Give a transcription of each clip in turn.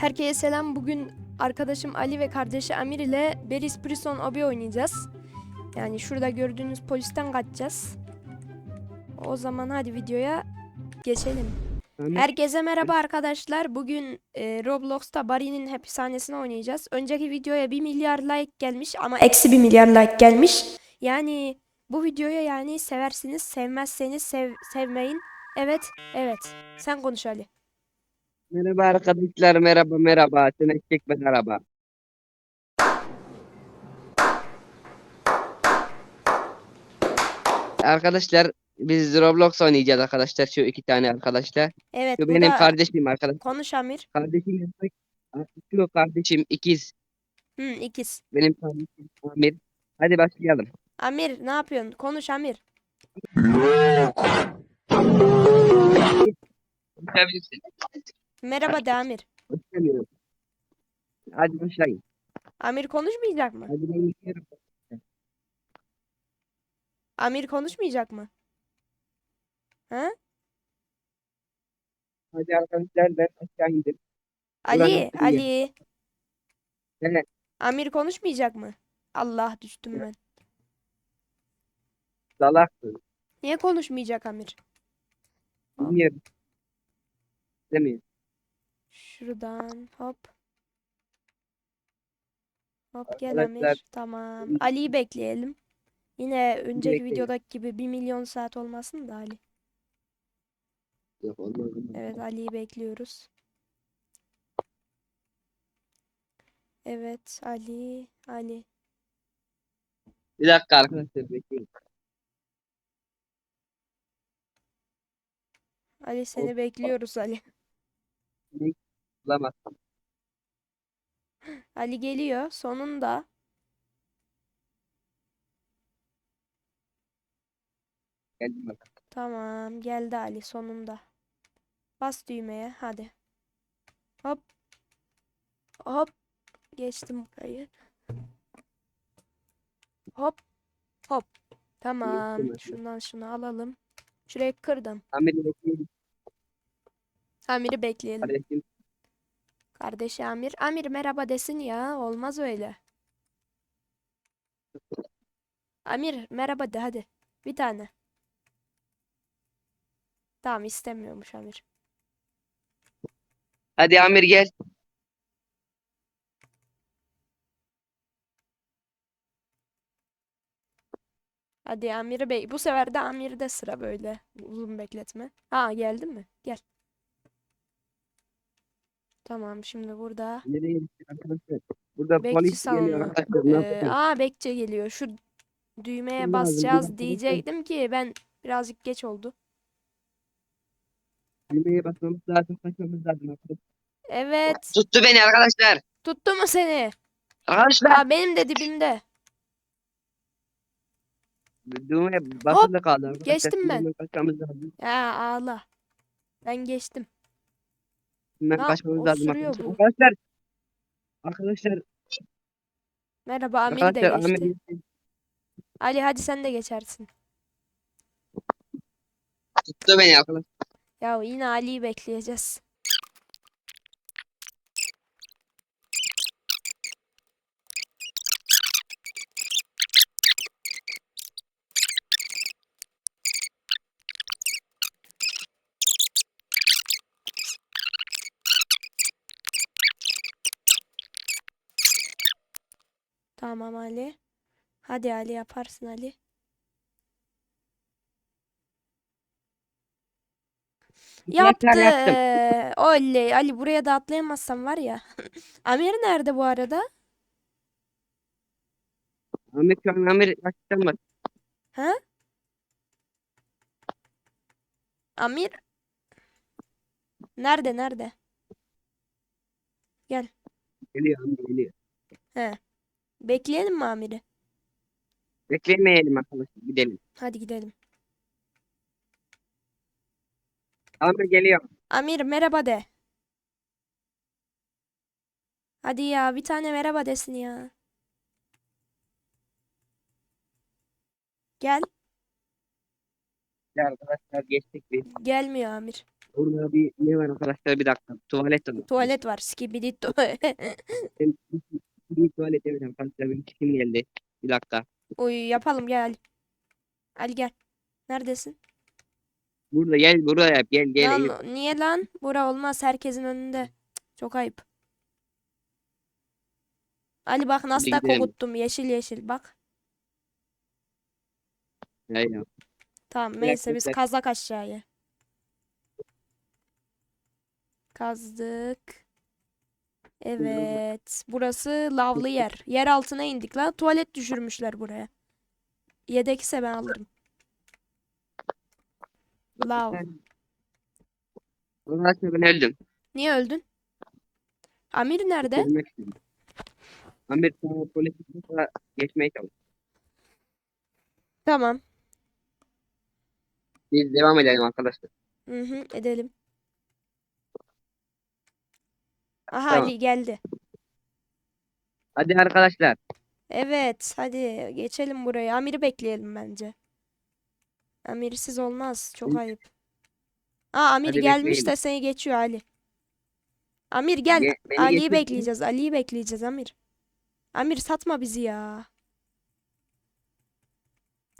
Herkese selam. Bugün arkadaşım Ali ve kardeşi Amir ile Beris Prison Obi oynayacağız. Yani şurada gördüğünüz polisten kaçacağız. O zaman hadi videoya geçelim. Herkese merhaba arkadaşlar. Bugün e, Roblox'ta Barry'nin hapishanesini oynayacağız. Önceki videoya 1 milyar like gelmiş ama eksi 1 milyar like gelmiş. Yani bu videoya yani seversiniz, sevmezseniz sev, sevmeyin. Evet, evet. Sen konuş Ali. Merhaba arkadaşlar, merhaba merhaba. Sen eşek ben araba. Arkadaşlar biz Roblox oynayacağız arkadaşlar şu iki tane arkadaşlar. Evet, Şu bu benim da- kardeşim arkadaş. konuş Amir. Kardeşim. Şu kardeşim ikiz. Hı, ikiz. Benim kardeşim Amir. Hadi başlayalım. Amir ne yapıyorsun? Konuş Amir. Konuşabilirsin. Merhaba de Amir. Konuşamıyorum. Hadi başlayın. Amir konuşmayacak mı? Hadi ben gidiyorum. Amir konuşmayacak mı? Ha? Hadi arkadaşlar ben aşağı indim. Ali, Ulan Ali. Evet. Amir konuşmayacak mı? Allah düştüm ben. Salaksın. Niye konuşmayacak Amir? Bilmiyorum. Demiyorum. Şuradan hop. Hop gel Amir. Tamam. Ali'yi bekleyelim. Yine önceki bekleyelim. videodaki gibi 1 milyon saat olmasın da Ali. Yok olmaz. olmaz. Evet Ali'yi bekliyoruz. Evet Ali, Ali. Bir dakika arkadaşlar bekleyin. Ali seni bekliyoruz Ali. Bulamazsın. Ali geliyor sonunda. Geldim bak. Tamam geldi Ali sonunda. Bas düğmeye hadi. Hop. Hop. Geçtim burayı. Hop. Hop. Tamam. Geçtim. Şundan şunu alalım. Şurayı kırdım. Amir'i bekleyin. Amir'i bekleyelim. Kardeşim. Kardeşi Amir. Amir merhaba desin ya. Olmaz öyle. Amir merhaba de hadi. Bir tane. Tamam istemiyormuş Amir. Hadi Amir gel. Hadi Amir Bey. Bu sefer de Amir'de sıra böyle. Uzun bekletme. Ha geldin mi? Gel. Tamam şimdi burada Nereye arkadaşlar? Burada bekçi polis geliyor salonu. arkadaşlar. Ne Ee, yapacağız? aa bekçi geliyor. Şu düğmeye Lazım, bir basacağız dakika, diyecektim ki ben birazcık geç oldu. Düğmeye basmamız lazım. Kaçmamız lazım arkadaşlar. Evet. Tuttu beni arkadaşlar. Tuttu mu seni? Arkadaşlar. Aa benim de dibimde. Düğmeye basılı kaldı arkadaşlar. geçtim ben. Lazım. Ya ağla. Ben geçtim. Hemen Lan, kaçmamız lazım osuruyor arkadaşlar. bu. Arkadaşlar. Arkadaşlar. Merhaba Amir de Arkadaşlar geçti. Amir Ali hadi sen de geçersin. tuttu beni arkadaşlar. Ya yine Ali'yi bekleyeceğiz. Tamam Ali. Hadi Ali yaparsın Ali. Yaptı. Tekrar yaptım. Oley. Ali buraya da atlayamazsam var ya. Amir nerede bu arada? Amir şu an Amir kaçtan bak. Ha? Amir nerede nerede? Geliyor Amir geliyor. Bekleyelim mi Amir'i? Beklemeyelim arkadaşlar. Gidelim. Hadi gidelim. Amir geliyor. Amir merhaba de. Hadi ya bir tane merhaba desin ya. Gel. Ya arkadaşlar geçtik biz. Gelmiyor Amir. Burada bir ne var arkadaşlar bir dakika. Tuvalet var. Tuvalet var. Skibidi tuvalet. Bir tuvalet yapacağım arkadaşlar. Bir kim geldi? Bir dakika. Uy yapalım gel Ali. Ali gel. Neredesin? Burada gel buraya yap. Gel gel. Eyüp. Lan niye lan? Bura olmaz herkesin önünde. Cık, Çok ayıp. Ali bak nasıl da kokuttum yeşil yeşil bak. Ya. Tamam neyse biz dakika. kazak aşağıya. Kazdık. Evet. Burası lavlı yer. Yer altına indik lan. Tuvalet düşürmüşler buraya. Yedekse ben alırım. Lav. Arkadaşlar ben öldüm. Niye öldün? Amir nerede? Ölmek istedim. Ahmet sana geçmeye çalış. Tamam. Biz devam edelim arkadaşlar. Hı hı, edelim. Aha Tamam. Ali geldi. Hadi arkadaşlar. Evet, hadi geçelim buraya. Amir'i bekleyelim bence. Amirsiz olmaz. Çok Hı. ayıp. Aa Amir Hadi gelmiş bekleyelim. de seni geçiyor Ali. Amir gel. Ge- beni Ali'yi geçirsin. bekleyeceğiz. Ali'yi bekleyeceğiz Amir. Amir satma bizi ya.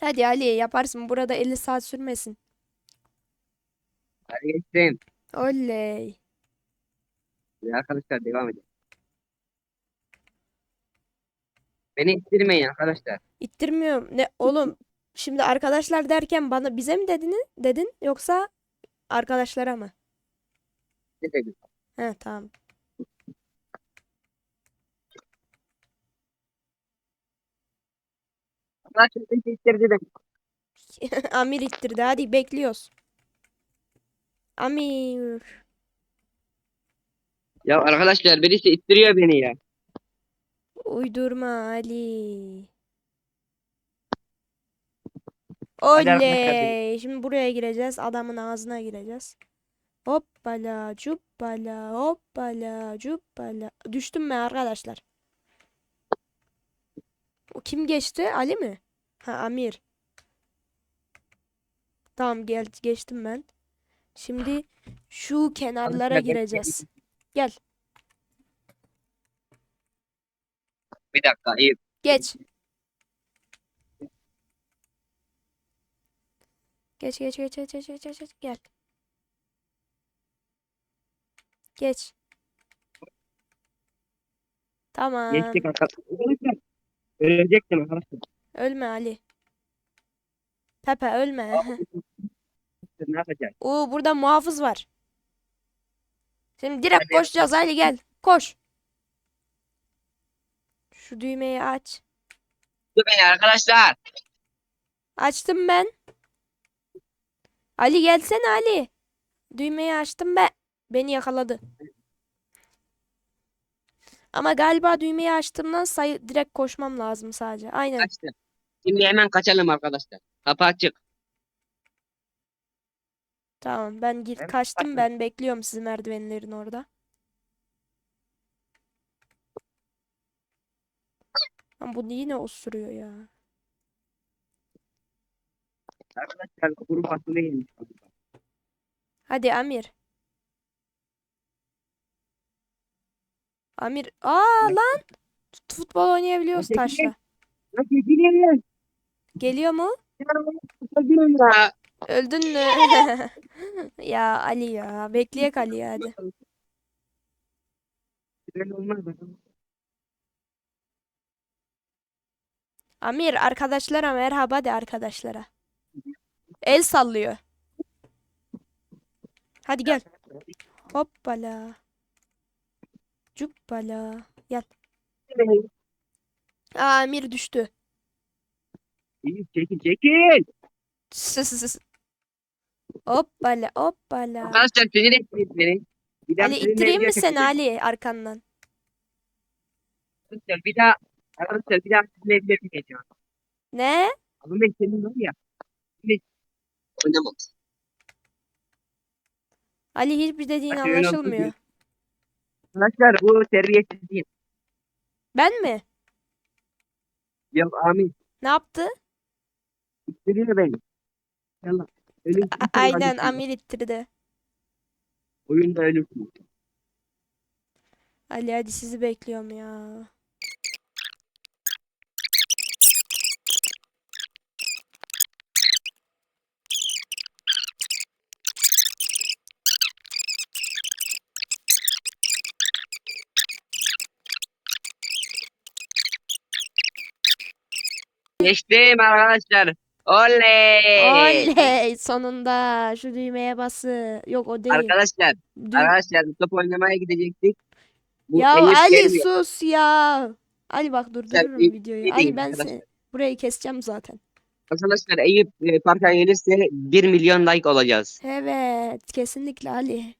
Hadi Ali yaparsın. Burada 50 saat sürmesin. Hadi geçtim. Oley. Hadi arkadaşlar devam edelim. Beni ittirmeyin arkadaşlar. İttirmiyorum. Ne oğlum? Şimdi arkadaşlar derken bana bize mi dedin, dedin yoksa arkadaşlara mı? Ne dedim? He tamam. Arkadaşlar beni ittirdi de. Amir ittirdi. Hadi bekliyoruz. Amir. Ya arkadaşlar birisi ittiriyor beni ya. Uydurma Ali. Oley. Şimdi buraya gireceğiz. Adamın ağzına gireceğiz. Hoppala cuppala hoppala cuppala. Düştüm ben arkadaşlar. O kim geçti? Ali mi? Ha Amir. Tamam gel geçtim ben. Şimdi şu kenarlara gireceğiz. Gel. Bir dakika Eyüp. Geç. Geç geç geç geç geç geç geç geç. gel. Geç. Tamam. Geçtik. Arkadaşlar. Ölecektim arkadaşlar. Ölme Ali. Pepe ölme. Ne yapacağız? Oo burada muhafız var. Şimdi direkt Hadi. koşacağız Ali gel. Koş. Şu düğmeyi aç. Dur beni arkadaşlar. Açtım ben. Ali gelsene Ali. Düğmeyi açtım ben. Beni yakaladı. Ama galiba düğmeyi açtığımdan sayı direkt koşmam lazım sadece. Aynen. Kaçtım. Şimdi hemen kaçalım arkadaşlar. Kapı açık. Tamam ben gir kaçtım açtım. ben bekliyorum sizi merdivenlerin orada. Lan bu yine osuruyor ya. Arkadaşlar yemiş. Hadi Amir. Amir. Aa lan. Futbol oynayabiliyoruz taşla. Geliyor mu? Ya. Öldün mü? Ya Ali ya. Bekleyek Ali ya hadi. Amir arkadaşlara merhaba de arkadaşlara. El sallıyor. Hadi gel. Hoppala. Cuppala. Gel. Aa, Amir düştü. Çekil çekil. Hoppala hoppala. Arkadaşlar sinir etmeyin beni. Bir daha Ali sizinle ittireyim mi seni. Ali arkandan? Arkadaşlar bir daha arkadaşlar bir daha sizinle video çekeceğim. Ne? Ama ben senin var ya. Şimdi oynamam. Ali hiçbir dediğin Bak, anlaşılmıyor. diyor. Arkadaşlar bu terbiyesiz değil. Ben mi? Yok amin. Ne yaptı? İttiriyor beni. Yallah. A- aynen Amir ittirdi. Oyunda ölürsün. Ali hadi sizi bekliyorum ya. Geçtim arkadaşlar. Oley! Oley! Sonunda şu düğmeye bası. Yok o değil. Arkadaşlar, Dü- arkadaşlar top oynamaya gidecektik. Bu ya Ali gelmiyor. sus ya. Ali bak durdururum Eyüp videoyu. değil Ali ben arkadaşlar. seni burayı keseceğim zaten. Arkadaşlar Eyüp e, parka gelirse 1 milyon like olacağız. Evet, kesinlikle Ali.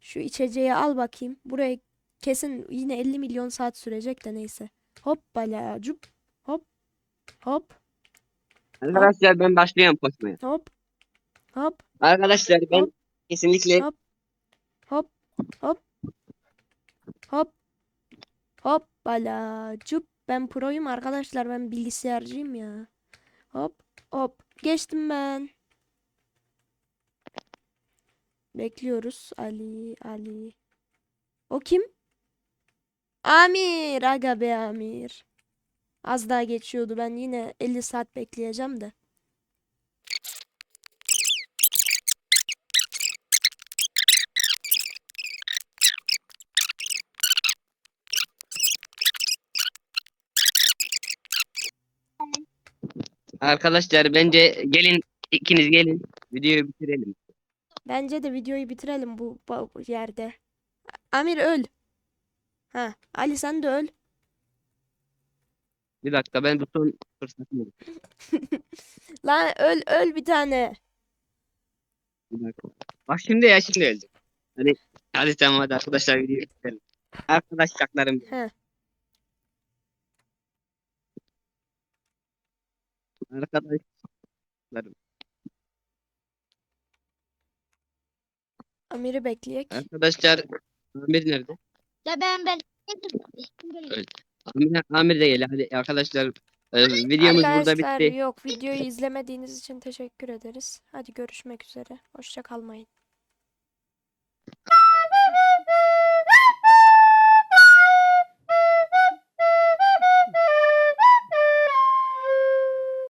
Şu içeceği al bakayım. Buraya kesin yine 50 milyon saat sürecek de neyse. Hoppala cup. Hop. Hop. Arkadaşlar ben başlıyorum koşmaya. Hop. Hop. Arkadaşlar ben Hop. kesinlikle Hop. Hop. Hop. Hop. Hoppala cup. Ben proyum arkadaşlar. Ben bilgisayarcıyım ya. Hop. Hop. Geçtim ben. Bekliyoruz. Ali. Ali. O kim? Amir. Aga be Amir. Az daha geçiyordu. Ben yine 50 saat bekleyeceğim de. arkadaşlar bence gelin ikiniz gelin videoyu bitirelim. Bence de videoyu bitirelim bu, bu yerde. Amir öl. Ha, Ali sen de öl. Bir dakika ben bu son fırsatım. Lan öl öl bir tane. Bir dakika. Bak şimdi ya şimdi öldüm. Hadi hadi tamam hadi arkadaşlar videoyu bitirelim. Arkadaşlarım He. arkadaşlarım Amir'i bekleyek. arkadaşlar Amir nerede? Ya ben ben Amir, Amir de gel hadi arkadaşlar e, videomuz burada Arkadaşlar bitti. yok videoyu izlemediğiniz için teşekkür ederiz. Hadi görüşmek üzere. Hoşça kalmayın.